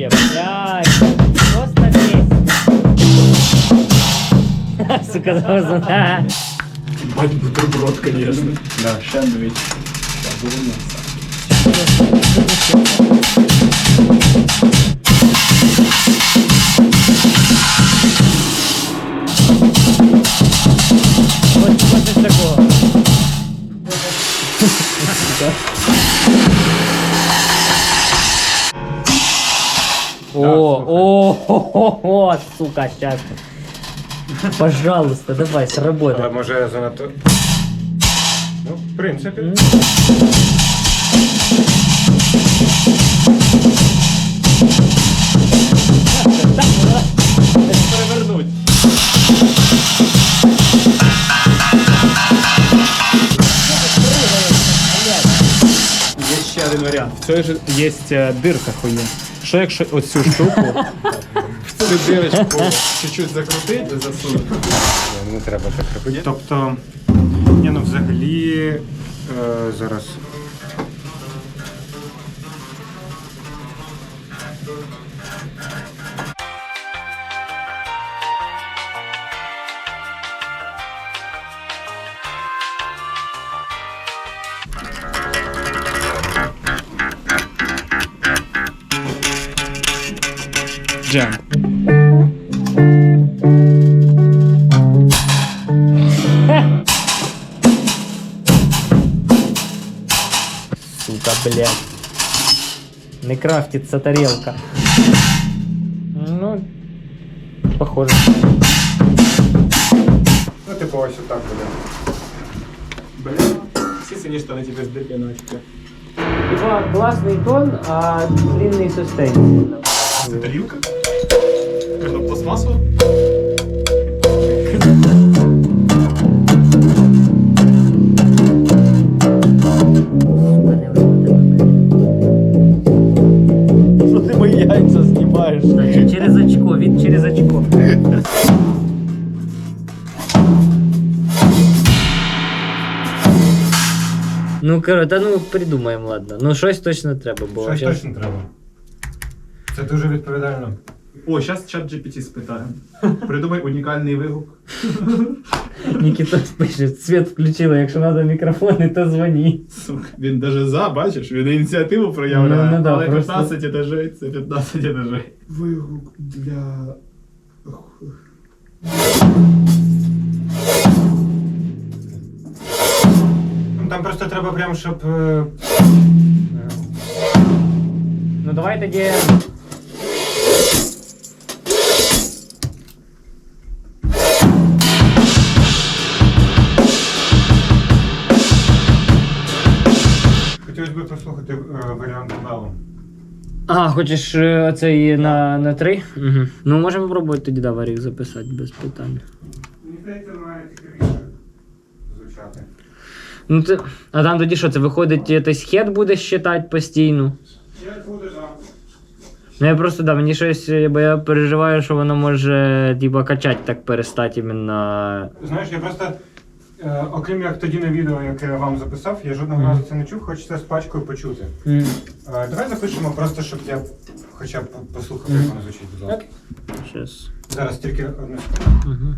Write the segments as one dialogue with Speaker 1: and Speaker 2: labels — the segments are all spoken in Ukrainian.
Speaker 1: вообще, блядь. Просто песня. Сука, зазна.
Speaker 2: Ебать, бутерброд, конечно.
Speaker 3: Да,
Speaker 1: сэндвич. Сейчас О, о, о, сука, сейчас. Пожалуйста, давай,
Speaker 2: Але
Speaker 1: сработай.
Speaker 2: може занадто. Ну, в принципі.
Speaker 3: Перевернуть. Є ще один варіант. В цій же є е, дирка хуйня. Що якщо оцю штуку в цю дирочку чуть-чуть закрутити, засунути?
Speaker 2: Не треба так робити.
Speaker 3: Тобто, ні, ну взагалі
Speaker 2: Е, зараз.
Speaker 3: джем.
Speaker 1: Сука, блядь. Не крафтится тарелка. Ну, похоже.
Speaker 2: Ну, типу, ось отак буде.
Speaker 3: Бля, всі сині штани тебе з дитиночки.
Speaker 1: Типа классный тон, а длинный сустейн.
Speaker 3: Це тарілка?
Speaker 1: Ты мои яйца снимаешь? Через очко, вид через очко. Ну, коротше, та ну придумаємо, ладно. Ну, щось точно треба, бо
Speaker 2: Щось
Speaker 1: щас-
Speaker 2: точно треба. Це дуже відповідально.
Speaker 3: О, зараз чат GPT спитаємо. Придумай унікальний вигук.
Speaker 1: Нікіта пише, світ включила, якщо треба мікрофони, то дзвоні.
Speaker 3: Сука, він даже за, бачиш, він ініціативу проявляє.
Speaker 1: Ну, ну да,
Speaker 3: але
Speaker 1: просто-
Speaker 3: 15 етажей, це 15 етажей. Вигук для.
Speaker 2: Ну, Там просто треба прям, щоб. е,
Speaker 1: Ну давай тоді.
Speaker 2: Хотілося б послухати е, варіант Белу.
Speaker 1: А, хочеш е, оцей на, на три? Угу. Ну, можемо спробувати тоді да, варік записати без питань.
Speaker 2: Мені здається, має цікавіше звучати.
Speaker 1: Ну, це... А там тоді що, це виходить, якийсь хед буде считати постійно.
Speaker 2: Я буду за.
Speaker 1: Ну я просто да, мені щось, е, бо я переживаю, що воно може типа качати так перестати іменно.
Speaker 2: Знаєш, я просто, е, окрім як тоді на відео, яке я вам записав, я жодного разу це не чув, хочеться з пачкою почути. Е, давай запишемо просто, щоб я хоча б послухав, як воно звучить, будь ласка. Зараз тільки одну секунду.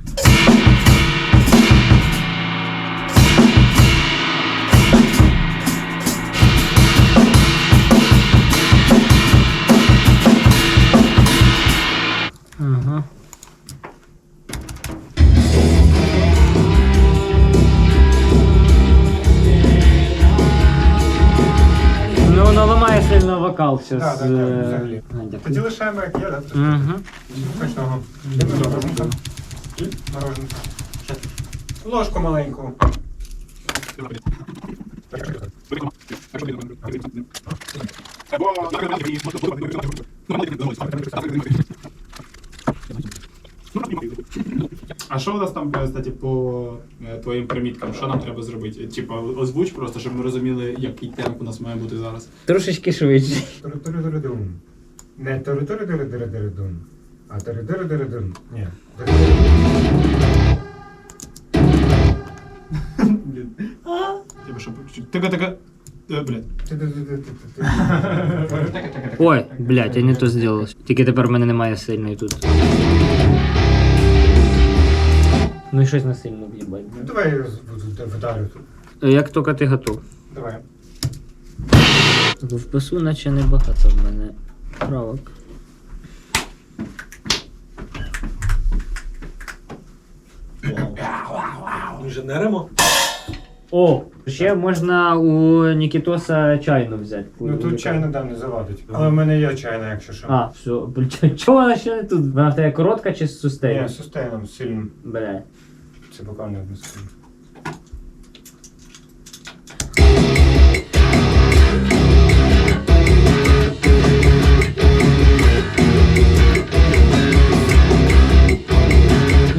Speaker 1: Сильно вокал е, зараз.
Speaker 2: Так, так, так, взагалі. Тоді лишаємо як є, так?
Speaker 1: Угу.
Speaker 2: Смачного. Добренько. Мороженка. Ложку маленьку.
Speaker 3: А що у нас там, е, кстати, по е, твоїм приміткам? Що нам треба зробити? Типа озвуч просто, щоб ми розуміли, який темп у нас має бути зараз.
Speaker 1: Трошечки швидше.
Speaker 2: Туру-туру-туру-дум. Не туру-туру-туру-туру-туру-дум, а туру-туру-туру-дум. Ні.
Speaker 3: Блін. Типа, щоб Така, така. Е, Блядь.
Speaker 1: Ой, блядь, я не то зробив. Тільки тепер в мене немає сильної тут. Ну і щось насильно в'їбать.
Speaker 2: Ну, давай я вдарю тут.
Speaker 1: Як тільки ти готов.
Speaker 2: Давай.
Speaker 1: В пасу наче небагато в мене правок.
Speaker 4: Інженеримо?
Speaker 1: О, ще можна у Нікітоса чайну взяти.
Speaker 2: Ну тут чайна да не завадить. Але в мене є чайна, якщо що.
Speaker 1: А, все. Блін, Чого вона ще тут? Вона в тебе коротка чи з сустейном?
Speaker 2: Ні, з сустейном сильним.
Speaker 1: Бля.
Speaker 2: Це буквально одне сильне.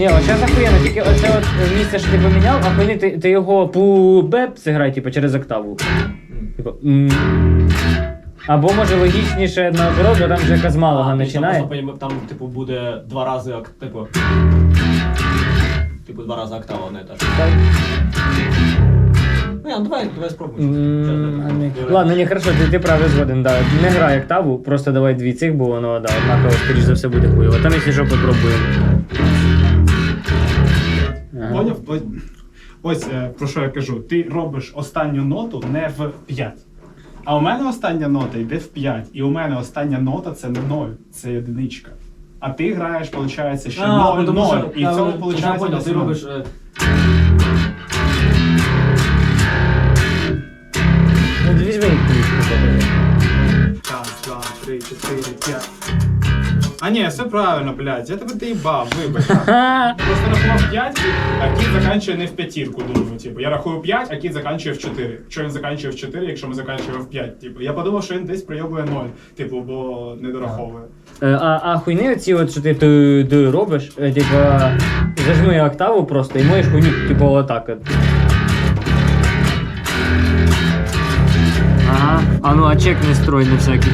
Speaker 1: Ні, от зараз охуєнно, тільки оце от місце, що ти поміняв, а коли ти, ти його пу-беп зіграй, типу, через октаву. Типу. м. Або може логічніше наоборот, бо там вже якась малого
Speaker 4: Там
Speaker 1: починає.
Speaker 4: просто понім- Там, типу, буде два рази, ок- типу. Типу, два рази октава не та ж. Ну, я, ну, давай, давай спробуємо.
Speaker 1: М, а не- Ладно, не хорошо, ти, ти правда згоден, да. Не грай октаву, просто давай дві цих, бо воно, да, однаково, скоріш за все, буде хуйово. Там, якщо що, попробуємо.
Speaker 3: Ось- Ось е, про що я кажу. Ти робиш останню ноту не в 5. А у мене остання нота йде в 5. І у мене остання нота це не 0, це одиничка. А ти граєш, виходить, ще 0, 0. І в цьому виходить
Speaker 4: ти робиш... е,
Speaker 1: Ну, візьми книжку.
Speaker 3: Раз, два, три, чотири, п'ять. А ні, все правильно, блядь, я тебе доїбав, вибач. Просто рахував 5, а кіт заканчує не в п'ятірку, думаю. Типу, я рахую 5, а кіт заканчує в 4. Якщо він заканчує в 4, якщо ми заканчуємо в 5. Типу, я подумав, що він десь прийобує 0, типу, бо не дораховує.
Speaker 1: Е, А, а хуйни оці от, що ти ти, ти робиш, е, типа, зажми октаву просто і можеш хуйню, типу, отак от. Ага, а ну, а чек не строй на всякий.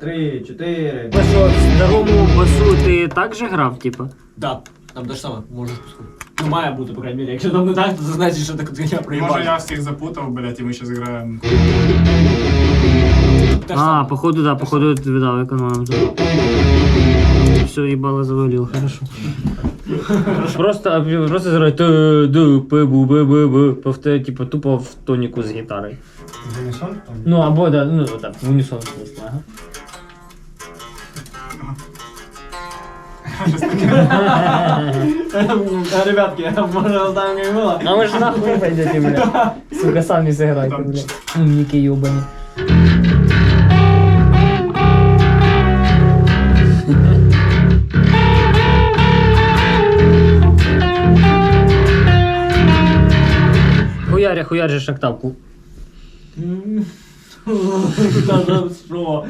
Speaker 4: Три, чотири.
Speaker 1: А що, в старому басу ти так же грав, типа?
Speaker 4: Да, там те ж саме, може спуску. Ну, має бути, по крайній мірі. Якщо там не так, то це значить, що так я проїбав.
Speaker 3: Може я всіх запутав, блядь, і ми ще зіграємо.
Speaker 4: Те ж
Speaker 1: А,
Speaker 4: саме.
Speaker 1: походу, да, походу, ти видав економом. Все, їбало завалил, хорошо. Просто, а, просто зіграй т д п бу б б б повтори, типу, тупо в тоніку з гітарою.
Speaker 2: В унісон?
Speaker 1: Ну, або, да, ну, так, в унісон, смысле, ага.
Speaker 4: Ребятки, останнє не було.
Speaker 1: А ви ж нахуй пойдете, бля. Сука, самі зіграйте, бля. Умніки йобані. Хуяря, хуяря шактавку.
Speaker 4: Та що?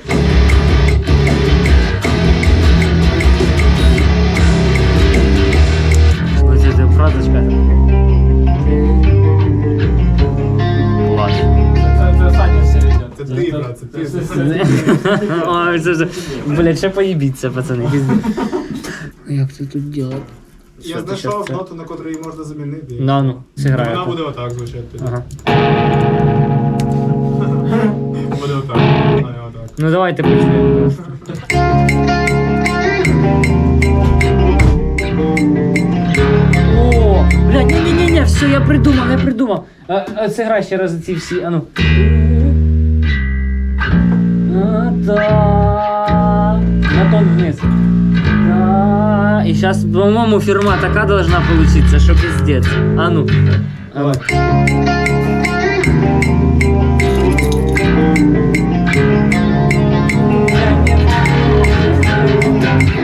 Speaker 1: Ось фразочка. Клас.
Speaker 4: Це
Speaker 3: ти, брат, це ти.
Speaker 1: Ой, це ж... Блядь, ще поїбіться, пацани. пиздец. Як це тут делать?
Speaker 3: Я знайшов ноту, на котру її можна замінити.
Speaker 1: На ну, зіграє.
Speaker 3: Вона буде отак звучати.
Speaker 1: Ага.
Speaker 3: Буде отак.
Speaker 1: Ну давайте почнемо ні, ні, ні, ні, все, я придумав, я придумав. А, а, Сыграй ще раз ці всі, а ну. А, да. На тон вниз. Да. И сейчас, по-моему, фирма такая должна получиться, что пиздец. А ну. А ну.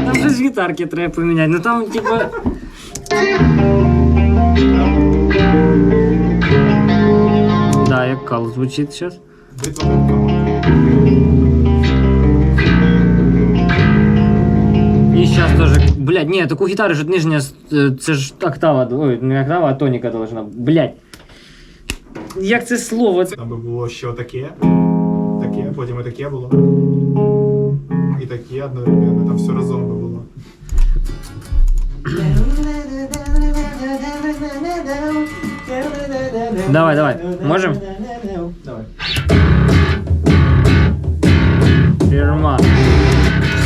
Speaker 1: Там же ж гітарки треба поміняти. Ну там, типа. Звучить зараз.
Speaker 3: Битва Бенкама.
Speaker 1: І. Блядь, ні, таку гітару ж нижня, е, це ж октава, ой, не октава, а тоніка должна. Блядь. Як це слово?
Speaker 3: Там би було ще таке, таке, потім і таке було. І таке одновременно, там все разом би було.
Speaker 1: Давай, давай. Можем?
Speaker 4: Давай.
Speaker 1: Фірма.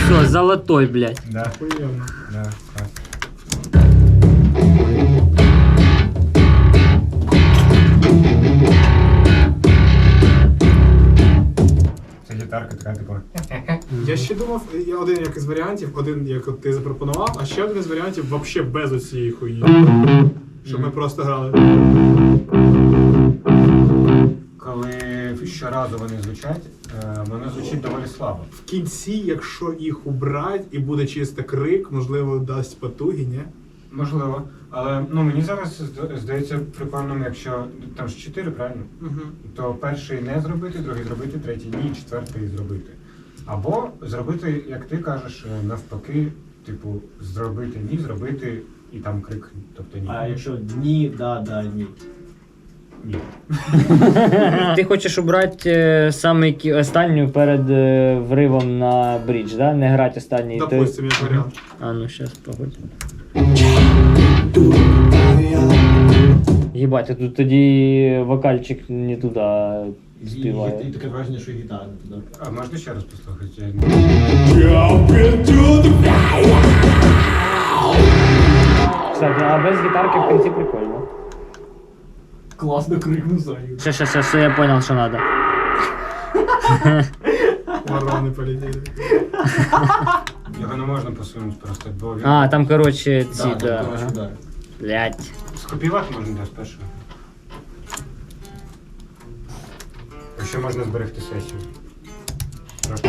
Speaker 1: Все, золотой, блядь.
Speaker 2: Да,
Speaker 3: Охуєнно.
Speaker 2: да, так. Це гітарка така, типу.
Speaker 3: Я ще думав, я один як із варіантів, один як от ти запропонував, а ще один із варіантів вообще без оцієї хуї. Щоб ми просто грали.
Speaker 2: Щоразу вони звучать, е, воно звучить доволі слабо.
Speaker 3: В кінці, якщо їх убрать і буде чисто крик, можливо, дасть потуги, ні?
Speaker 2: Можливо. Але ну мені зараз здається прикольним, якщо там ж чотири, правильно?
Speaker 3: Угу.
Speaker 2: То перший не зробити, другий зробити, третій ні, четвертий зробити. Або зробити, як ти кажеш, е, навпаки, типу, зробити ні, зробити і там крик, тобто ні.
Speaker 4: А якщо ні, да, да, ні.
Speaker 2: Ні.
Speaker 1: Ти хочеш обрати е, саме останню перед е, вривом на брідж, да? Не грати останній. ти-
Speaker 3: Допустим, як варіант.
Speaker 1: А ну щас, погодь. Єбать, а тут тоді вокальчик не туди
Speaker 4: І, і,
Speaker 1: співає.
Speaker 4: і таке враження, що і гітара не туди.
Speaker 2: А можна ще раз послухати? Я...
Speaker 1: Кстати, а без гітарки в кінці прикольно.
Speaker 4: Класно крикнув Саню.
Speaker 1: Щас, щас, все, я понял, що надо.
Speaker 3: Ворони полетіли.
Speaker 2: Його не можна посунути просто, бо він...
Speaker 1: А, там, короче, ці,
Speaker 4: Да,
Speaker 1: да.
Speaker 4: коротше,
Speaker 1: ага. Блять.
Speaker 2: Скопіювати можна да, спершу. Ще можна зберегти сесію. Трохи.